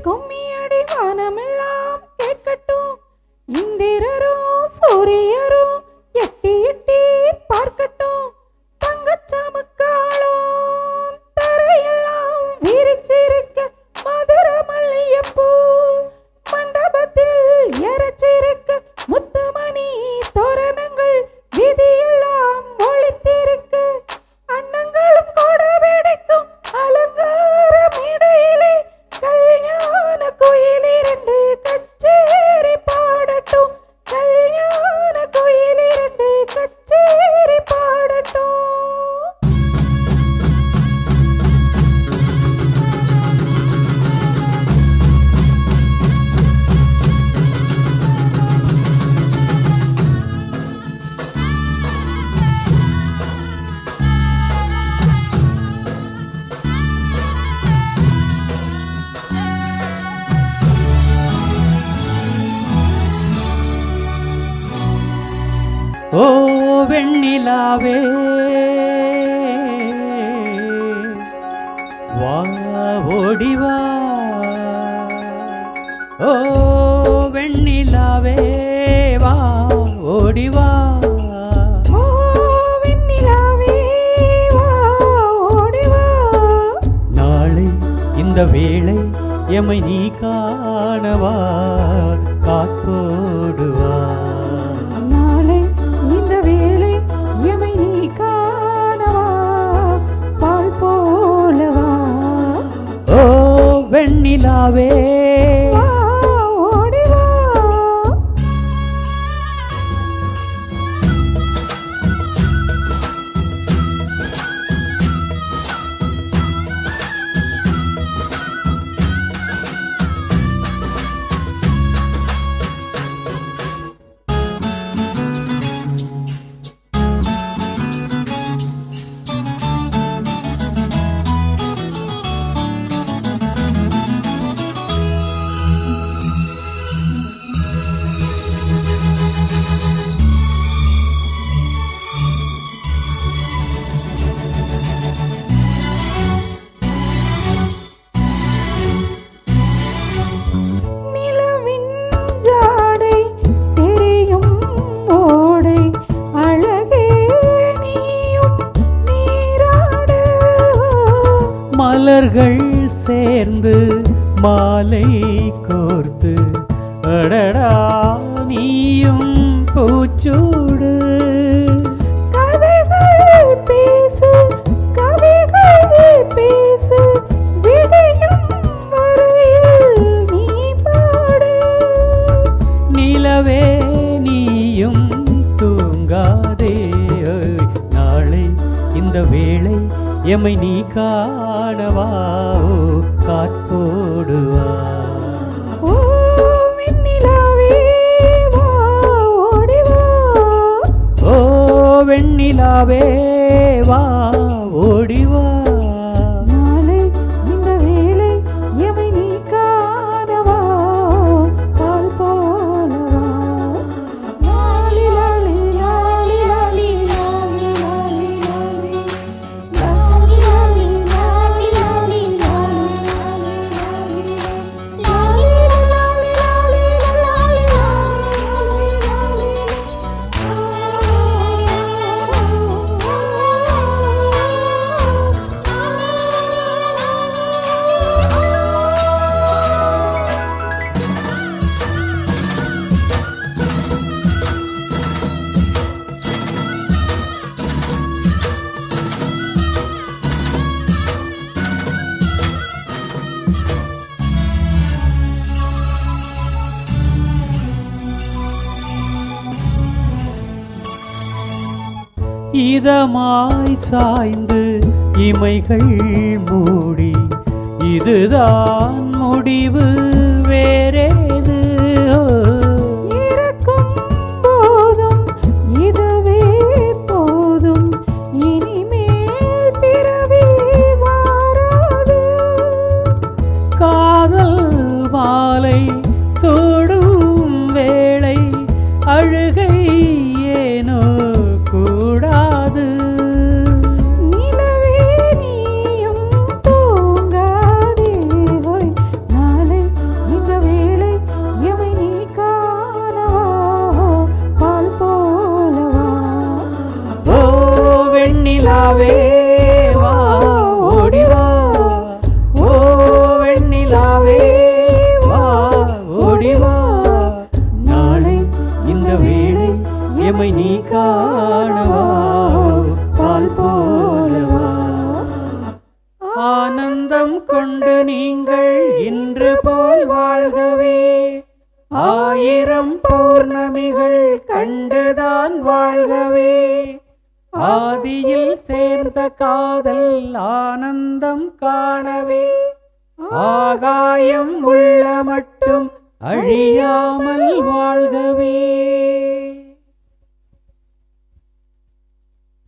Come ஓ வெண்ணிலாவே. வா ஓடிவா ஓ வெண்ணிலாவே. வா ஓடிவா இந்த வேளை எமை நீ காணவா காத்தோடுவா சேர்ந்து மாலை கோர்த்து அடடா நீயும் பூச்சூடு. நிலவே நீயும் தூங்காதே நாளை இந்த வேளை எமை நீ காணவா? ஓ, காத்தோடுவா. ஓ வெண்ணிலாவே வா இதமாய் சாய்ந்து இமைகள் மூடி இதுதான் முடிவு வேறேது? இருக்கும் போதும் இதுவே போதும் இனிமேல் பிறவி மாறாது. காதல் மாலை சூடும் வேளை அழுகை வெண்ணிலாவே வா ஓடி ஓ வெண்ணிலாவே வா ஓடி நாளை இந்த வேளை எமை நீ காணவா பால் போலவா. ஆனந்தம் கொண்டு நீங்கள் இன்று போல் வாழ்கவே. ஆயிரம் பௌர்ணமிகள் கண்டுதான் வாழ்கவே. ஆதியில் சேர்ந்த காதல் ஆனந்தம் காணவே. ஆகாயம் உள்ள மட்டும் அழியாமல் வாழ்கவே.